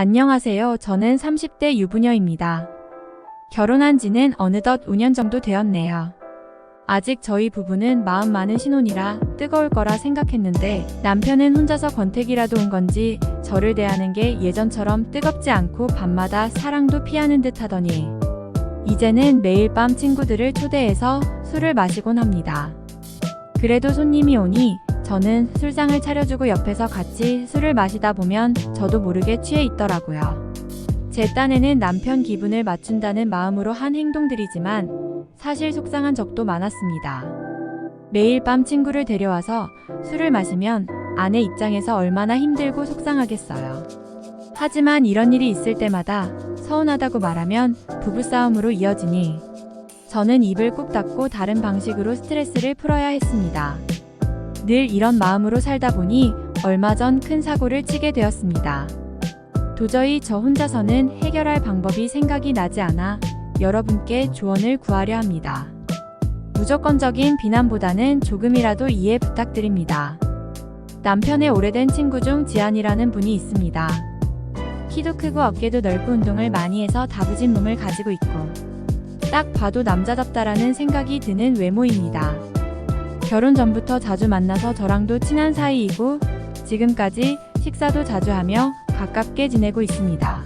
안녕하세요. 저는 30대 유부녀입니다. 결혼한 지는 어느덧 5년 정도 되었네요. 아직 저희 부부는 마음 많은 신혼이라 뜨거울 거라 생각했는데 남편은 혼자서 권태기라도 온 건지 저를 대하는 게 예전처럼 뜨겁지 않고 밤마다 사랑도 피하는 듯 하더니 이제는 매일 밤 친구들을 초대해서 술을 마시곤 합니다. 그래도 손님이 오니 저는 술상을 차려주고 옆에서 같이 술을 마시다 보면 저도 모르게 취해 있더라고요. 제 딴에는 남편 기분을 맞춘다는 마음으로 한 행동들이지만 사실 속상한 적도 많았습니다. 매일 밤 친구를 데려와서 술을 마시면 아내 입장에서 얼마나 힘들고 속상하겠어요. 하지만 이런 일이 있을 때마다 서운하다고 말하면 부부싸움으로 이어지니 저는 입을 꾹 닫고 다른 방식으로 스트레스를 풀어야 했습니다. 늘 이런 마음으로 살다 보니 얼마 전 큰 사고를 치게 되었습니다. 도저히 저 혼자서는 해결할 방법이 생각이 나지 않아 여러분께 조언을 구하려 합니다. 무조건적인 비난보다는 조금이라도 이해 부탁드립니다. 남편의 오래된 친구 중 지안이라는 분이 있습니다. 키도 크고 어깨도 넓고 운동을 많이 해서 다부진 몸을 가지고 있고 딱 봐도 남자답다라는 생각이 드는 외모입니다. 결혼 전부터 자주 만나서 저랑도 친한 사이이고 지금까지 식사도 자주 하며 가깝게 지내고 있습니다.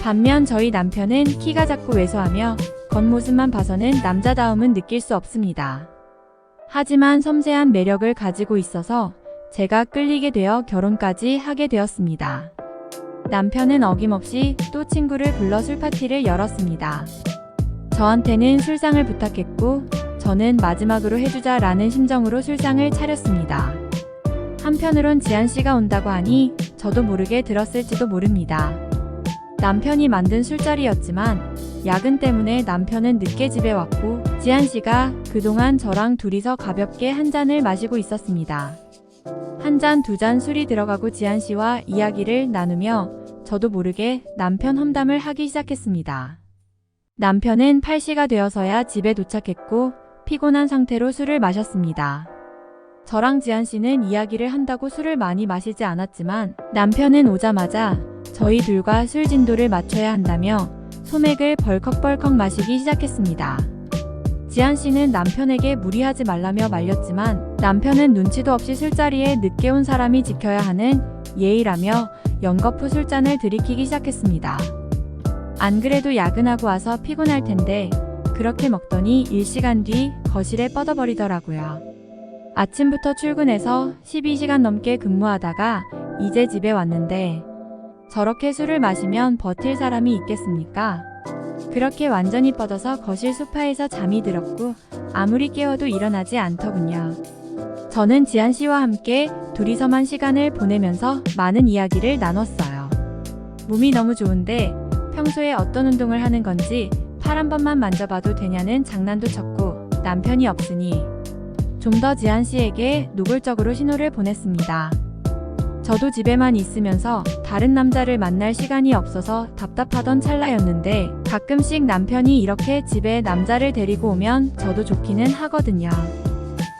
반면 저희 남편은 키가 작고 왜소하며 겉모습만 봐서는 남자다움은 느낄 수 없습니다. 하지만 섬세한 매력을 가지고 있어서 제가 끌리게 되어 결혼까지 하게 되었습니다. 남편은 어김없이 또 친구를 불러 술 파티를 열었습니다. 저한테는 술상을 부탁했고 저는 마지막으로 해주자 라는 심정으로 술상을 차렸습니다. 한편으론 지한 씨가 온다고 하니 저도 모르게 들었을지도 모릅니다. 남편이 만든 술자리였지만 야근 때문에 남편은 늦게 집에 왔고 지한 씨가 그동안 저랑 둘이서 가볍게 한 잔을 마시고 있었습니다. 한 잔, 두 잔 술이 들어가고 지한 씨와 이야기를 나누며 저도 모르게 남편 험담을 하기 시작했습니다. 남편은 8시가 되어서야 집에 도착했고 피곤한 상태로 술을 마셨습니다. 저랑 지한 씨는 이야기를 한다고 술을 많이 마시지 않았지만 남편은 오자마자 저희 둘과 술 진도를 맞춰야 한다며 소맥을 벌컥벌컥 마시기 시작했습니다. 지한 씨는 남편에게 무리하지 말라며 말렸지만 남편은 눈치도 없이 술자리에 늦게 온 사람이 지켜야 하는 예의라며 연거푸 술잔을 들이키기 시작했습니다. 안 그래도 야근하고 와서 피곤할 텐데 그렇게 먹더니 1시간 뒤 거실에 뻗어버리더라고요. 아침부터 출근해서 12시간 넘게 근무하다가 이제 집에 왔는데 저렇게 술을 마시면 버틸 사람이 있겠습니까? 그렇게 완전히 뻗어서 거실 소파에서 잠이 들었고 아무리 깨워도 일어나지 않더군요. 저는 지한 씨와 함께 둘이서만 시간을 보내면서 많은 이야기를 나눴어요. 몸이 너무 좋은데 평소에 어떤 운동을 하는 건지 팔 한 번만 만져봐도 되냐는 장난도 쳤고 남편이 없으니 좀 더 지한 씨에게 노골적으로 신호를 보냈습니다. 저도 집에만 있으면서 다른 남자를 만날 시간이 없어서 답답하던 찰나였는데 가끔씩 남편이 이렇게 집에 남자를 데리고 오면 저도 좋기는 하거든요.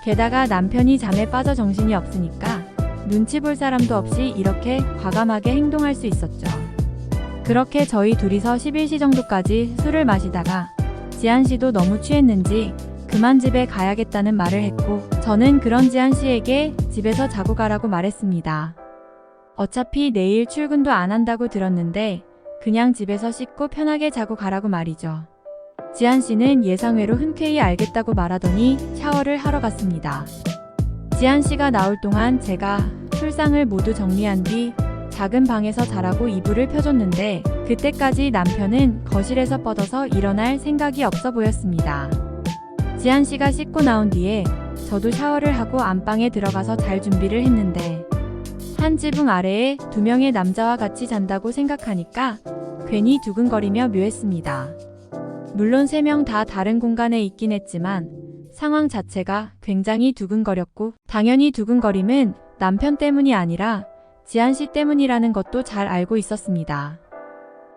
게다가 남편이 잠에 빠져 정신이 없으니까 눈치 볼 사람도 없이 이렇게 과감하게 행동할 수 있었죠. 그렇게 저희 둘이서 11시 정도까지 술을 마시다가 지한 씨도 너무 취했는지 그만 집에 가야겠다는 말을 했고 저는 그런 지한 씨에게 집에서 자고 가라고 말했습니다. 어차피 내일 출근도 안 한다고 들었는데 그냥 집에서 씻고 편하게 자고 가라고 말이죠. 지한 씨는 예상외로 흔쾌히 알겠다고 말하더니 샤워를 하러 갔습니다. 지한 씨가 나올 동안 제가 술상을 모두 정리한 뒤 작은 방에서 자라고 이불을 펴줬는데 그때까지 남편은 거실에서 뻗어서 일어날 생각이 없어 보였습니다. 지한 씨가 씻고 나온 뒤에 저도 샤워를 하고 안방에 들어가서 잘 준비를 했는데 한 지붕 아래에 두 명의 남자와 같이 잔다고 생각하니까 괜히 두근거리며 묘했습니다. 물론 세 명 다 다른 공간에 있긴 했지만 상황 자체가 굉장히 두근거렸고 당연히 두근거림은 남편 때문이 아니라 지한 씨 때문이라는 것도 잘 알고 있었습니다.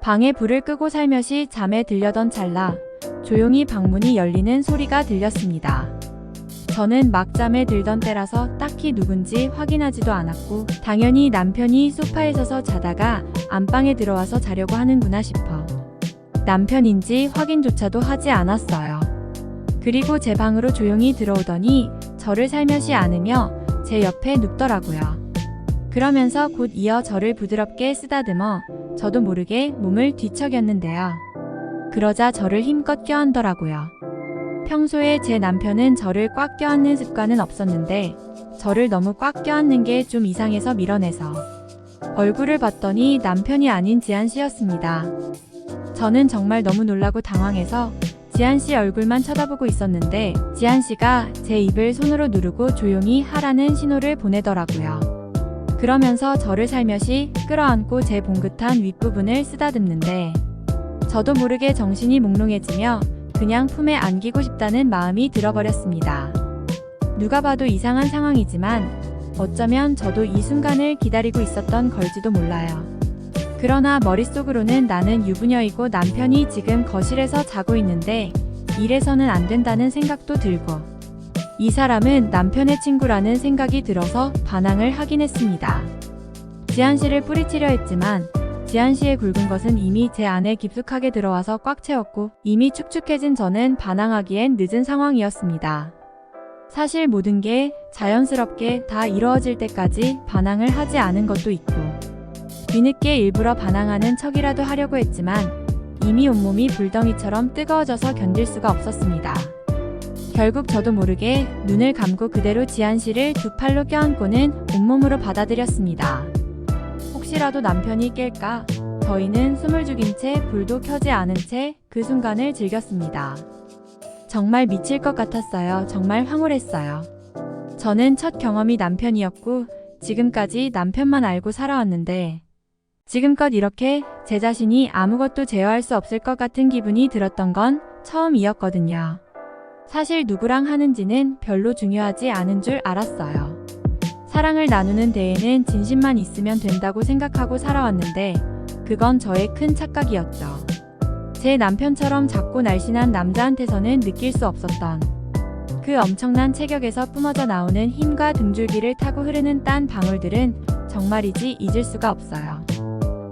방에 불을 끄고 살며시 잠에 들려던 찰나 조용히 방문이 열리는 소리가 들렸습니다. 저는 막 잠에 들던 때라서 딱히 누군지 확인하지도 않았고 당연히 남편이 소파에 서서 자다가 안방에 들어와서 자려고 하는구나 싶어 남편인지 확인조차도 하지 않았어요. 그리고 제 방으로 조용히 들어오더니 저를 살며시 안으며 제 옆에 눕더라고요. 그러면서 곧 이어 저를 부드럽게 쓰다듬어 저도 모르게 몸을 뒤척였는데요. 그러자 저를 힘껏 껴안더라고요. 평소에 제 남편은 저를 꽉 껴안는 습관은 없었는데 저를 너무 꽉 껴안는 게 좀 이상해서 밀어내서 얼굴을 봤더니 남편이 아닌 지한 씨였습니다. 저는 정말 너무 놀라고 당황해서 지한 씨 얼굴만 쳐다보고 있었는데 지한 씨가 제 입을 손으로 누르고 조용히 하라는 신호를 보내더라고요. 그러면서 저를 살며시 끌어안고 제 봉긋한 윗부분을 쓰다듬는데 저도 모르게 정신이 몽롱해지며 그냥 품에 안기고 싶다는 마음이 들어버렸습니다. 누가 봐도 이상한 상황이지만 어쩌면 저도 이 순간을 기다리고 있었던 걸지도 몰라요. 그러나 머릿속으로는 나는 유부녀이고 남편이 지금 거실에서 자고 있는데 이래서는 안 된다는 생각도 들고 이 사람은 남편의 친구라는 생각이 들어서 반항을 하긴 했습니다. 지한 씨를 뿌리치려 했지만 지한 씨의 굵은 것은 이미 제 안에 깊숙하게 들어와서 꽉 채웠고 이미 축축해진 저는 반항하기엔 늦은 상황이었습니다. 사실 모든 게 자연스럽게 다 이루어질 때까지 반항을 하지 않은 것도 있고 뒤늦게 일부러 반항하는 척이라도 하려고 했지만 이미 온몸이 불덩이처럼 뜨거워져서 견딜 수가 없었습니다. 결국 저도 모르게 눈을 감고 그대로 지한 씨를 두 팔로 껴안고는 온몸으로 받아들였습니다. 혹시라도 남편이 깰까? 저희는 숨을 죽인 채 불도 켜지 않은 채 그 순간을 즐겼습니다. 정말 미칠 것 같았어요. 정말 황홀했어요. 저는 첫 경험이 남편이었고 지금까지 남편만 알고 살아왔는데 지금껏 이렇게 제 자신이 아무것도 제어할 수 없을 것 같은 기분이 들었던 건 처음이었거든요. 사실 누구랑 하는지는 별로 중요하지 않은 줄 알았어요. 사랑을 나누는 데에는 진심만 있으면 된다고 생각하고 살아왔는데 그건 저의 큰 착각이었죠. 제 남편처럼 작고 날씬한 남자한테서는 느낄 수 없었던 그 엄청난 체격에서 뿜어져 나오는 힘과 등줄기를 타고 흐르는 딴 방울들은 정말이지 잊을 수가 없어요.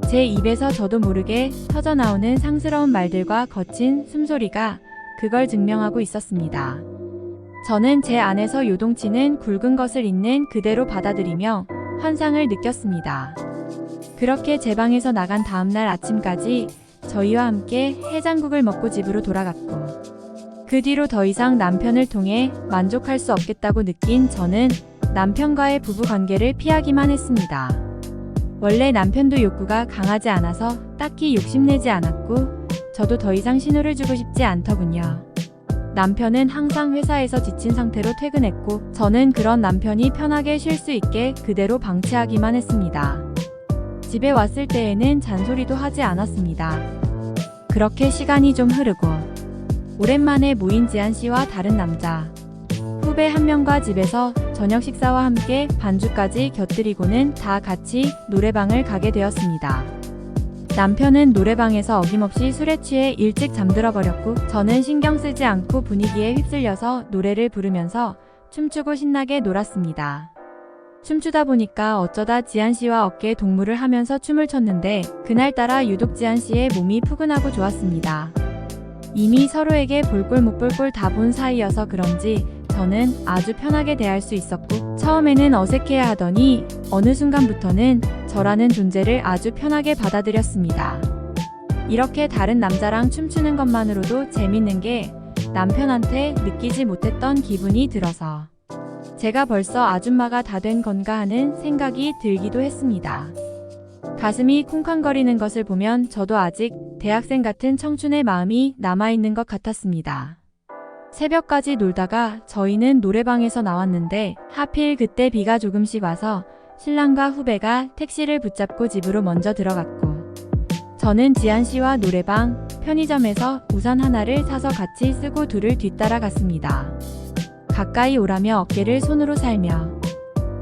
제 입에서 저도 모르게 터져 나오는 상스러운 말들과 거친 숨소리가 그걸 증명하고 있었습니다. 저는 제 안에서 요동치는 굵은 것을 있는 그대로 받아들이며 환상을 느꼈습니다. 그렇게 제 방에서 나간 다음날 아침까지 저희와 함께 해장국을 먹고 집으로 돌아갔고 그 뒤로 더 이상 남편을 통해 만족할 수 없겠다고 느낀 저는 남편과의 부부 관계를 피하기만 했습니다. 원래 남편도 욕구가 강하지 않아서 딱히 욕심내지 않았고 저도 더 이상 신호를 주고 싶지 않더군요. 남편은 항상 회사에서 지친 상태로 퇴근했고 저는 그런 남편이 편하게 쉴 수 있게 그대로 방치하기만 했습니다. 집에 왔을 때에는 잔소리도 하지 않았습니다. 그렇게 시간이 좀 흐르고 오랜만에 모인 지한 씨와 다른 남자 후배 한 명과 집에서 저녁 식사와 함께 반주까지 곁들이고는 다 같이 노래방을 가게 되었습니다. 남편은 노래방에서 어김없이 술에 취해 일찍 잠들어 버렸고 저는 신경 쓰지 않고 분위기에 휩쓸려서 노래를 부르면서 춤추고 신나게 놀았습니다. 춤추다 보니까 어쩌다 지한 씨와 어깨 동무를 하면서 춤을 췄는데 그날따라 유독 지한 씨의 몸이 푸근하고 좋았습니다. 이미 서로에게 볼꼴 못 볼 꼴 다 본 사이여서 그런지 저는 아주 편하게 대할 수 있었고 처음에는 어색해야 하더니 어느 순간부터는 저라는 존재를 아주 편하게 받아들였습니다. 이렇게 다른 남자랑 춤추는 것만으로도 재밌는 게 남편한테 느끼지 못했던 기분이 들어서 제가 벌써 아줌마가 다 된 건가 하는 생각이 들기도 했습니다. 가슴이 쿵쾅거리는 것을 보면 저도 아직 대학생 같은 청춘의 마음이 남아있는 것 같았습니다. 새벽까지 놀다가 저희는 노래방에서 나왔는데 하필 그때 비가 조금씩 와서 신랑과 후배가 택시를 붙잡고 집으로 먼저 들어갔고 저는 지한 씨와 노래방, 편의점에서 우산 하나를 사서 같이 쓰고 둘을 뒤따라 갔습니다. 가까이 오라며 어깨를 손으로 살며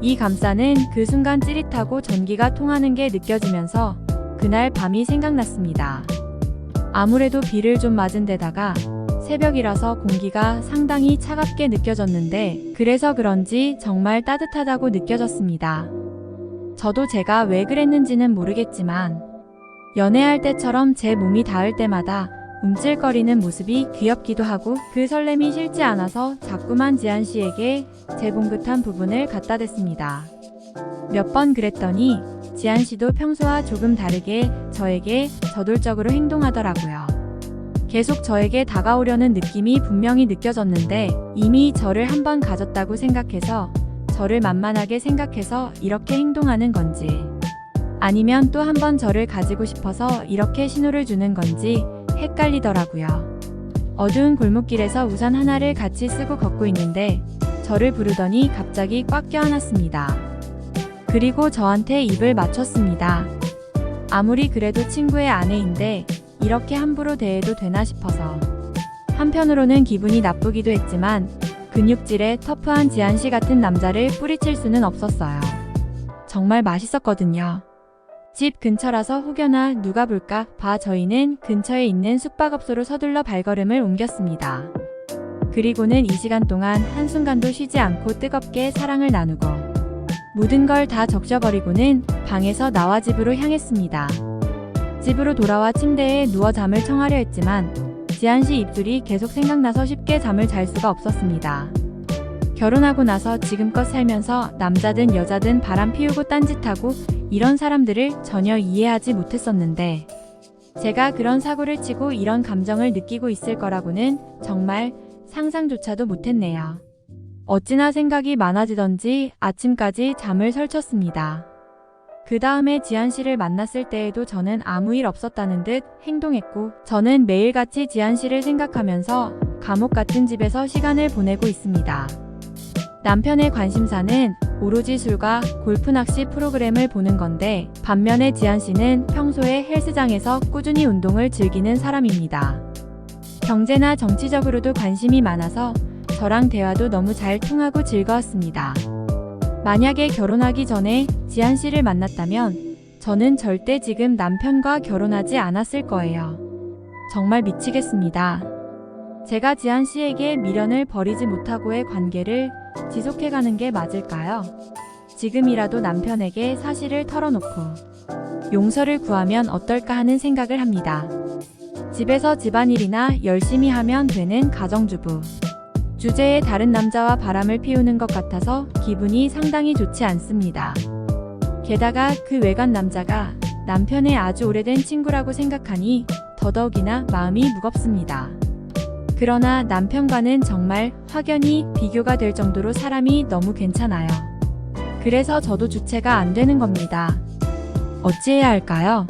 이 감싸는 그 순간 찌릿하고 전기가 통하는 게 느껴지면서 그날 밤이 생각났습니다. 아무래도 비를 좀 맞은 데다가 새벽이라서 공기가 상당히 차갑게 느껴졌는데 그래서 그런지 정말 따뜻하다고 느껴졌습니다. 저도 제가 왜 그랬는지는 모르겠지만 연애할 때처럼 제 몸이 닿을 때마다 움찔거리는 모습이 귀엽기도 하고 그 설렘이 싫지 않아서 자꾸만 지한 씨에게 제 봉긋한 부분을 갖다 댔습니다. 몇 번 그랬더니 지한 씨도 평소와 조금 다르게 저에게 저돌적으로 행동하더라고요. 계속 저에게 다가오려는 느낌이 분명히 느껴졌는데 이미 저를 한번 가졌다고 생각해서 저를 만만하게 생각해서 이렇게 행동하는 건지 아니면 또 한 번 저를 가지고 싶어서 이렇게 신호를 주는 건지 헷갈리더라고요. 어두운 골목길에서 우산 하나를 같이 쓰고 걷고 있는데 저를 부르더니 갑자기 꽉 껴안았습니다. 그리고 저한테 입을 맞췄습니다. 아무리 그래도 친구의 아내인데 이렇게 함부로 대해도 되나 싶어서 한편으로는 기분이 나쁘기도 했지만 근육질의 터프한 지한 씨 같은 남자를 뿌리칠 수는 없었어요. 정말 맛있었거든요. 집 근처라서 혹여나 누가 볼까 봐 저희는 근처에 있는 숙박업소로 서둘러 발걸음을 옮겼습니다. 그리고는 이 시간 동안 한순간도 쉬지 않고 뜨겁게 사랑을 나누고 모든 걸 다 적셔버리고는 방에서 나와 집으로 향했습니다. 집으로 돌아와 침대에 누워 잠을 청하려 했지만 지한 씨 입술이 계속 생각나서 쉽게 잠을 잘 수가 없었습니다. 결혼하고 나서 지금껏 살면서 남자든 여자든 바람 피우고 딴짓하고 이런 사람들을 전혀 이해하지 못했었는데 제가 그런 사고를 치고 이런 감정을 느끼고 있을 거라고는 정말 상상조차도 못했네요. 어찌나 생각이 많아지던지 아침까지 잠을 설쳤습니다. 그 다음에 지한 씨를 만났을 때에도 저는 아무 일 없었다는 듯 행동했고, 저는 매일같이 지한 씨를 생각하면서 감옥 같은 집에서 시간을 보내고 있습니다. 남편의 관심사는 오로지 술과 골프 낚시 프로그램을 보는 건데, 반면에 지한 씨는 평소에 헬스장에서 꾸준히 운동을 즐기는 사람입니다. 경제나 정치적으로도 관심이 많아서 저랑 대화도 너무 잘 통하고 즐거웠습니다. 만약에 결혼하기 전에 지한 씨를 만났다면 저는 절대 지금 남편과 결혼하지 않았을 거예요. 정말 미치겠습니다. 제가 지한 씨에게 미련을 버리지 못하고의 관계를 지속해가는 게 맞을까요? 지금이라도 남편에게 사실을 털어놓고 용서를 구하면 어떨까 하는 생각을 합니다. 집에서 집안일이나 열심히 하면 되는 가정주부. 주제에 다른 남자와 바람을 피우는 것 같아서 기분이 상당히 좋지 않습니다. 게다가 그 외간 남자가 남편의 아주 오래된 친구라고 생각하니 더더욱이나 마음이 무겁습니다. 그러나 남편과는 정말 확연히 비교가 될 정도로 사람이 너무 괜찮아요. 그래서 저도 주체가 안 되는 겁니다. 어찌해야 할까요?